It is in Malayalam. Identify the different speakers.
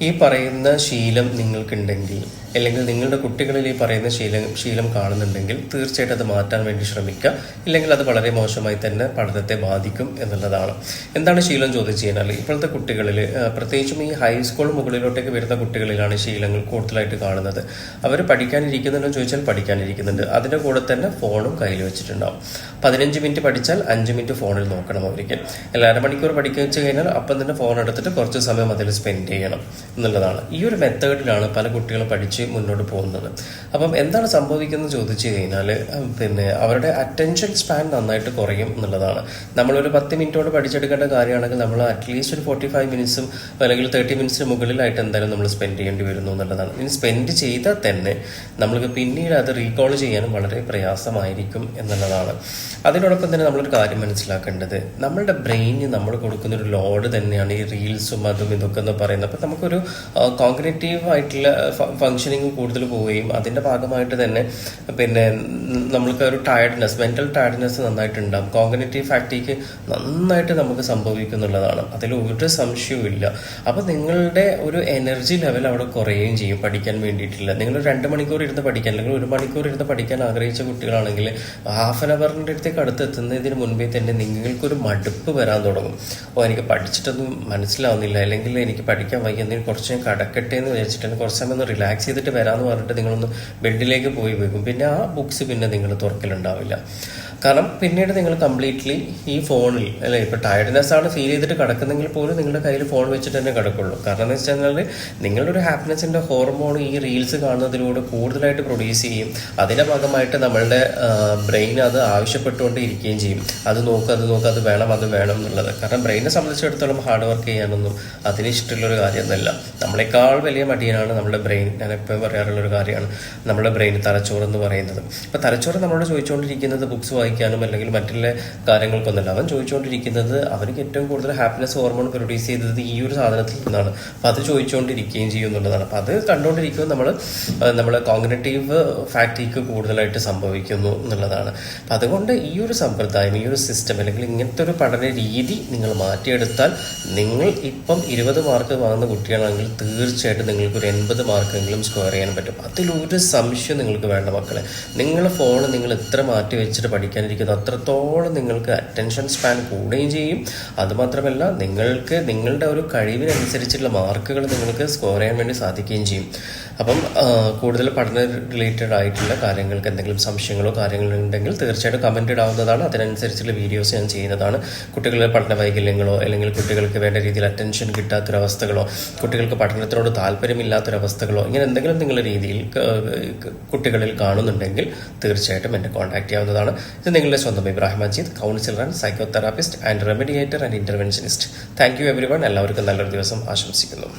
Speaker 1: ഈ പറയുന്ന ശീലം നിങ്ങൾക്കുണ്ടെങ്കിൽ അല്ലെങ്കിൽ നിങ്ങളുടെ കുട്ടികളിൽ ഈ പറയുന്ന ശീലം ശീലം കാണുന്നുണ്ടെങ്കിൽ തീർച്ചയായിട്ടും അത് മാറ്റാൻ വേണ്ടി ശ്രമിക്കുക. ഇല്ലെങ്കിൽ അത് വളരെ മോശമായി തന്നെ പഠനത്തെ ബാധിക്കും എന്നുള്ളതാണ്. എന്താണ് ശീലം ചോദിച്ചു കഴിഞ്ഞാൽ ഇപ്പോഴത്തെ കുട്ടികളിൽ പ്രത്യേകിച്ചും ഈ ഹൈസ്കൂൾ മുകളിലോട്ടേക്ക് വരുന്ന കുട്ടികളിലാണ് ശീലങ്ങൾ കൂടുതലായിട്ട് കാണുന്നത്. അവർ പഠിക്കാനിരിക്കുന്നുണ്ടോ ചോദിച്ചാൽ പഠിക്കാനിരിക്കുന്നുണ്ട്. അതിന്റെ കൂടെ തന്നെ ഫോണും കയ്യിൽ വെച്ചിട്ടുണ്ടാവും. പതിനഞ്ച് മിനിറ്റ് പഠിച്ചാൽ അഞ്ച് മിനിറ്റ് ഫോണിൽ നോക്കണം അവർക്ക്. എല്ലാ അരമണിക്കൂർ പഠിക്കുക വെച്ച് കഴിഞ്ഞാൽ അപ്പം തന്നെ ഫോൺ എടുത്തിട്ട് കുറച്ച് സമയം അതിൽ സ്പെൻഡ് ചെയ്യണം എന്നുള്ളതാണ്. ഈ ഒരു മെത്തേഡിലാണ് പല കുട്ടികളും പഠിച്ച് മുന്നോട്ട് പോകുന്നത്. അപ്പം എന്താണ് സംഭവിക്കുന്നത് ചോദിച്ചു കഴിഞ്ഞാൽ പിന്നെ അവരുടെ അറ്റൻഷൻ സ്പാൻ നന്നായിട്ട് കുറയും എന്നുള്ളതാണ്. നമ്മളൊരു പത്ത് മിനിറ്റോട് പഠിച്ചെടുക്കേണ്ട കാര്യമാണെങ്കിൽ നമ്മൾ അറ്റ്ലീസ്റ്റ് ഒരു ഫോർട്ടി ഫൈവ് മിനിറ്റ്സും അല്ലെങ്കിൽ തേർട്ടി മിനിറ്റ്സിന് മുകളിലായിട്ട് എന്തായാലും നമ്മൾ സ്പെൻഡ് ചെയ്യേണ്ടി വരുന്നു എന്നുള്ളതാണ്. ഇനി സ്പെൻഡ് ചെയ്താൽ തന്നെ നമ്മൾക്ക് പിന്നീട് അത് റീകോൾ ചെയ്യാനും വളരെ പ്രയാസമായിരിക്കും എന്നുള്ളതാണ്. അതിനോടൊപ്പം തന്നെ നമ്മളൊരു കാര്യം മനസ്സിലാക്കേണ്ടത് നമ്മളുടെ ബ്രെയിനിന് നമ്മൾ കൊടുക്കുന്ന ഒരു ലോഡ് തന്നെയാണ് ഈ റീൽസും അതും ഇതൊക്കെ എന്ന് പറയുന്നത്. അപ്പം നമുക്കൊരു കോഗ്നേറ്റീവ് ആയിട്ടുള്ള ഫങ്ഷനിങ് കൂടുതൽ പോവുകയും അതിന്റെ ഭാഗമായിട്ട് തന്നെ പിന്നെ നമ്മൾക്ക് ഒരു ടയർഡ്നെസ് മെന്റൽ ടയർഡ്നെസ് നന്നായിട്ട് ഉണ്ടാകും കോഗ്നേറ്റീവ് ഫാക്ടിക്ക് നന്നായിട്ട് നമുക്ക് സംഭവിക്കുന്നുള്ളതാണ്. അതിൽ ഒരു സംശയവും ഇല്ല. അപ്പം നിങ്ങളുടെ ഒരു എനർജി ലെവൽ അവിടെ കുറയുകയും ചെയ്യും പഠിക്കാൻ വേണ്ടിയിട്ടില്ല നിങ്ങൾ രണ്ട് മണിക്കൂർ ഇരുന്ന് പഠിക്കാൻ അല്ലെങ്കിൽ ഒരു മണിക്കൂർ ഇരുന്ന് പഠിക്കാൻ ആഗ്രഹിച്ച കുട്ടികളാണെങ്കിൽ ഹാഫ് ആൻ അവറിന്റെ അടുത്തേക്ക് അടുത്ത് എത്തുന്നതിന് മുൻപേ തന്നെ നിങ്ങൾക്കൊരു മടുപ്പ് വരാൻ തുടങ്ങും. ഓ എനിക്ക് പഠിച്ചിട്ടൊന്നും മനസ്സിലാവുന്നില്ല. അല്ലെങ്കിൽ എനിക്ക് പഠിക്കാൻ വയ്യ. എന്തെങ്കിലും കുറച്ച് ഞാൻ കടക്കട്ടെ എന്ന് വിചാരിച്ചിട്ട് കുറച്ച് സമയം ഒന്ന് റിലാക്സ് ചെയ്തിട്ട് വരാമെന്ന് പറഞ്ഞിട്ട് നിങ്ങളൊന്ന് ബെഡിലേക്ക് പോയി വെക്കും പിന്നെ ആ ബുക്സ് പിന്നെ നിങ്ങൾ തുറക്കലുണ്ടാവില്ല. കാരണം പിന്നീട് നിങ്ങൾ കംപ്ലീറ്റ്ലി ഈ ഫോണിൽ അല്ലെ ഇപ്പൊ ടയർഡ്നെസ് ആണ് ഫീൽ ചെയ്തിട്ട് കിടക്കുന്നെങ്കിൽ പോലും നിങ്ങളുടെ കയ്യിൽ ഫോൺ വെച്ചിട്ട് തന്നെ കിടക്കുള്ളൂ. കാരണം എന്ന് വെച്ചാൽ നിങ്ങളുടെ ഒരു ഹാപ്പിനെസിന്റെ ഹോർമോൺ ഈ റീൽസ് കാണുന്നതിലൂടെ കൂടുതലായിട്ട് പ്രൊഡ്യൂസ് ചെയ്യും. അതിന്റെ ഭാഗമായിട്ട് നമ്മളുടെ ബ്രെയിൻ അത് ആവശ്യപ്പെട്ടുകൊണ്ട് ഇരിക്കുകയും ചെയ്യും. അത് നോക്കുക അത് നോക്കുക അത് വേണം അത് വേണം എന്നുള്ളത്. കാരണം ബ്രെയിനെ സംബന്ധിച്ചിടത്തോളം ഹാർഡ് വർക്ക് ചെയ്യാനൊന്നും അതിന് ഇഷ്ടമുള്ളൊരു കാര്യമൊന്നുമല്ല. നമ്മളെക്കാൾ വലിയ മടിയനാണ് നമ്മുടെ ബ്രെയിൻ ഞാൻ എപ്പോഴും പറയാറുള്ള ഒരു കാര്യമാണ്. നമ്മുടെ ബ്രെയിൻ തലച്ചോറ് എന്ന് പറയുന്നത്. ഇപ്പൊ തലച്ചോറ് നമ്മളോട് ചോദിച്ചുകൊണ്ടിരിക്കുന്നത് ബുക്സ് വായിക്കാനും അല്ലെങ്കിൽ മറ്റുള്ള കാര്യങ്ങൾക്കൊന്നുമല്ല. അവൻ ചോദിച്ചുകൊണ്ടിരിക്കുന്നത് അവർക്ക് ഏറ്റവും കൂടുതൽ ഹാപ്പിനെസ് ഹോർമോൺ പ്രൊഡ്യൂസ് ചെയ്തത് ഈ ഒരു സാധനത്തിൽ നിന്നാണ്. അപ്പൊ അത് ചോദിച്ചുകൊണ്ടിരിക്കുകയും ചെയ്യും എന്നുള്ളതാണ്. അപ്പൊ അത് കണ്ടുകൊണ്ടിരിക്കുമ്പോൾ നമ്മൾ നമ്മുടെ കോഗ്നറ്റീവ് ഫാക്ടിക്ക് കൂടുതലായിട്ട് സംഭവിക്കുന്നു എന്നുള്ളതാണ്. അപ്പൊ അതുകൊണ്ട് ഈ ഒരു സമ്പ്രദായം ഈ ഒരു സിസ്റ്റം അല്ലെങ്കിൽ ഇങ്ങനത്തെ ഒരു പഠന രീതി നിങ്ങൾ മാറ്റിയെടുത്താൽ നിങ്ങൾ ഇപ്പം ഇരുപത് മാർക്ക് വാങ്ങുന്ന കുട്ടികളാണെങ്കിൽ തീർച്ചയായിട്ടും നിങ്ങൾക്ക് ഒരു എൺപത് മാർക്കെങ്കിലും സ്കോർ ചെയ്യാൻ പറ്റും. അതിലൊരു സംശയം നിങ്ങൾക്ക് വേണ്ട മക്കളെ. നിങ്ങളുടെ ഫോൺ നിങ്ങൾ എത്ര മാറ്റി വെച്ചിട്ട് പഠിക്കാനിരിക്കുന്നു അത്രത്തോളം നിങ്ങൾക്ക് അറ്റൻഷൻ സ്പാൻ കൂടുകയും ചെയ്യും. അതുമാത്രമല്ല നിങ്ങൾക്ക് നിങ്ങളുടെ ഒരു കഴിവിനനുസരിച്ചുള്ള മാർക്കുകൾ നിങ്ങൾക്ക് സ്കോർ ചെയ്യാൻ വേണ്ടി സാധിക്കുകയും ചെയ്യും. അപ്പം കൂടുതൽ പഠന റിലേറ്റഡ് ആയിട്ടുള്ള കാര്യങ്ങൾക്ക് എന്തെങ്കിലും സംശയങ്ങളോ കാര്യങ്ങളോ ഉണ്ടെങ്കിൽ തീർച്ചയായിട്ടും കമന്റ് ഇടാവുന്നതാണ്. അതിനനുസരിച്ചുള്ള വീഡിയോസ് ഞാൻ ചെയ്യുന്നതാണ്. കുട്ടികളുടെ പഠന വൈകല്യങ്ങളോ അല്ലെങ്കിൽ കുട്ടികൾക്ക് വേണ്ട രീതിയിൽ അറ്റൻഷൻ കിട്ടാത്തൊരവസ്ഥകളോ കുട്ടികൾക്ക് പഠനത്തിനോട് താല്പര്യമില്ലാത്തൊരവസ്ഥകളോ ഇങ്ങനെ എന്തെങ്കിലും നിങ്ങളുടെ രീതിയിൽ കുട്ടികളിൽ കാണുന്നുണ്ടെങ്കിൽ തീർച്ചയായിട്ടും എന്നെ കോൺടാക്ട് ചെയ്യാവുന്നതാണ്. ഇത് നിങ്ങളുടെ സ്വന്തം Ibrahim Ajeed counsellor and psychotherapist and remediator and interventionist thank you everyone എല്ലാവർക്കും നല്ലൊരു ദിവസം ആശംസിക്കുന്നു.